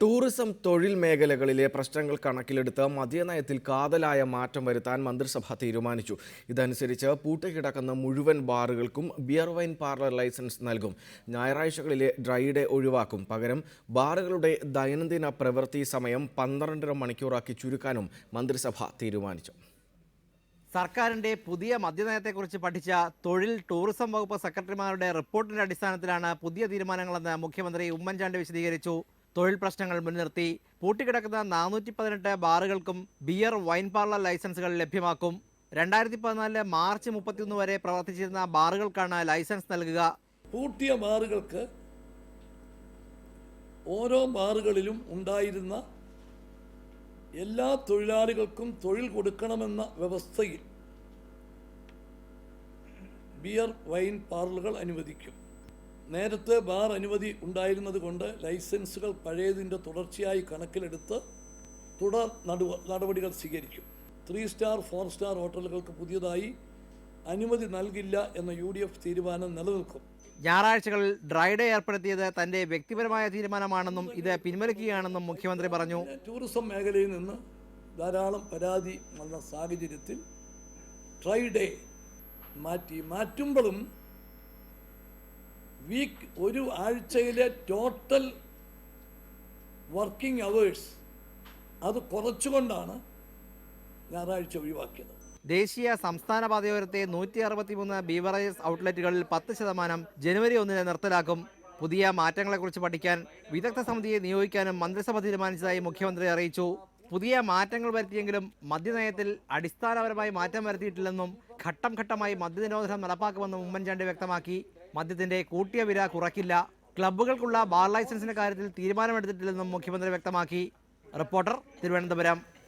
Tourism തൊഴിൽ മേഖലകളിലെ പ്രശ്നങ്ങൾ കണക്കിലെടുത്ത് മദ്യനയത്തിൽ കാതലായ മാറ്റം വരുത്താൻ മന്ത്രിസഭ തീരുമാനിച്ചു. ഇതനുസരിച്ച് പൂട്ടിക്കിടക്കുന്ന മുഴുവൻ ബാറുകൾക്കും ബിയർ വൈൻ പാർലർ ലൈസൻസ് നൽകും. ഞായറാഴ്ചകളിലെ ഡ്രൈ ഡേ ഒഴിവാക്കും. പകരം ബാറുകളുടെ ദൈനംദിന പ്രവൃത്തി സമയം പന്ത്രണ്ടര മണിക്കൂറാക്കി ചുരുക്കാനും മന്ത്രിസഭ തീരുമാനിച്ചു. സർക്കാരിന്റെ പുതിയ മദ്യനയത്തെക്കുറിച്ച് പഠിച്ച തൊഴിൽ ടൂറിസം വകുപ്പ് സെക്രട്ടറിമാരുടെ റിപ്പോർട്ടിന്റെ അടിസ്ഥാനത്തിലാണ് പുതിയ തീരുമാനങ്ങളെന്ന് മുഖ്യമന്ത്രി ഉമ്മൻചാണ്ടി വിശദീകരിച്ചു. തൊഴിൽ പ്രശ്നങ്ങൾ മുൻനിർത്തി പൂട്ടിക്കിടക്കുന്ന നാനൂറ്റി പതിനെട്ട് ബാറുകൾക്കും ബിയർ വൈൻ പാർലർ ലൈസൻസുകൾ ലഭ്യമാക്കും. രണ്ടായിരത്തി പതിനാലിലെ മാർച്ച് മുപ്പത്തിയൊന്ന് വരെ പ്രവർത്തിച്ചിരുന്ന ബാറുകൾക്കാണ് ലൈസൻസ് നൽകുക. പൂട്ടിയ ബാറുകൾക്ക് ഓരോ ബാറുകളിലും ഉണ്ടായിരുന്ന എല്ലാ തൊഴിലാളികൾക്കും തൊഴിൽ കൊടുക്കണമെന്ന വ്യവസ്ഥയിൽ ബിയർ വൈൻ പാർലറുകൾ അനുവദിക്കും. നേരത്തെ ബാർ അനുമതി ഉണ്ടായിരുന്നത് കൊണ്ട് ലൈസൻസുകൾ പഴയതിന്റെ തുടർച്ചയായി കണക്കിലെടുത്ത് തുടർ നടു നടപടികൾ സ്വീകരിക്കും. ത്രീ സ്റ്റാർ ഫോർ സ്റ്റാർ ഹോട്ടലുകൾക്ക് പുതിയതായി അനുമതി നൽകില്ല എന്ന യു ഡി എഫ് തീരുമാനം നിലനിൽക്കും. ഞായറാഴ്ചകളിൽ ഡ്രൈ ഡേ ഏർപ്പെടുത്തിയത് തന്റെ വ്യക്തിപരമായ തീരുമാനമാണെന്നും ഇത് പിൻവലിക്കുകയാണെന്നും മുഖ്യമന്ത്രി പറഞ്ഞു. ടൂറിസം മേഖലയിൽ നിന്ന് ധാരാളം പരാതി വന്ന സാഹചര്യത്തിൽ ഡ്രൈഡേ മാറ്റി മാറ്റുമ്പോഴും വീക്ക് ഒരു ആഴ്ചയിലെ ടോട്ടൽ വർക്കിംഗ് അവേഴ്സ് അത് കുറച്ചുകൊണ്ടാണ് ഞായറാഴ്ച ഒഴിവാക്കിയത്. ദേശീയ സംസ്ഥാന പാതയോരത്തെ നൂറ്റി അറുപത്തിമൂന്ന് ബീവറേജസ് ഔട്ട്ലെറ്റുകളിൽ പത്ത് ശതമാനം ജനുവരി ഒന്നിന് നിർത്തലാക്കും. പുതിയ മാറ്റങ്ങളെക്കുറിച്ച് പഠിക്കാൻ വിദഗ്ധ സമിതിയെ നിയോഗിക്കാനും മന്ത്രിസഭ തീരുമാനിച്ചതായി മുഖ്യമന്ത്രി അറിയിച്ചു. പുതിയ മാറ്റങ്ങൾ വരുത്തിയെങ്കിലും മദ്യനയത്തിൽ അടിസ്ഥാനപരമായി മാറ്റം വരുത്തിയിട്ടില്ലെന്നും ഘട്ടം ഘട്ടമായി മദ്യനിരോധനം നടപ്പാക്കുമെന്നും ഉമ്മൻചാണ്ടി വ്യക്തമാക്കി. മദ്യത്തിന്റെ കൂട്ടിയ വില കുറയ്ക്കില്ല. ക്ലബ്ബുകൾക്കുള്ള ബാർ ലൈസൻസിന്റെ കാര്യത്തിൽ തീരുമാനമെടുത്തിട്ടില്ലെന്നും മുഖ്യമന്ത്രി വ്യക്തമാക്കി. റിപ്പോർട്ടർ തിരുവനന്തപുരം.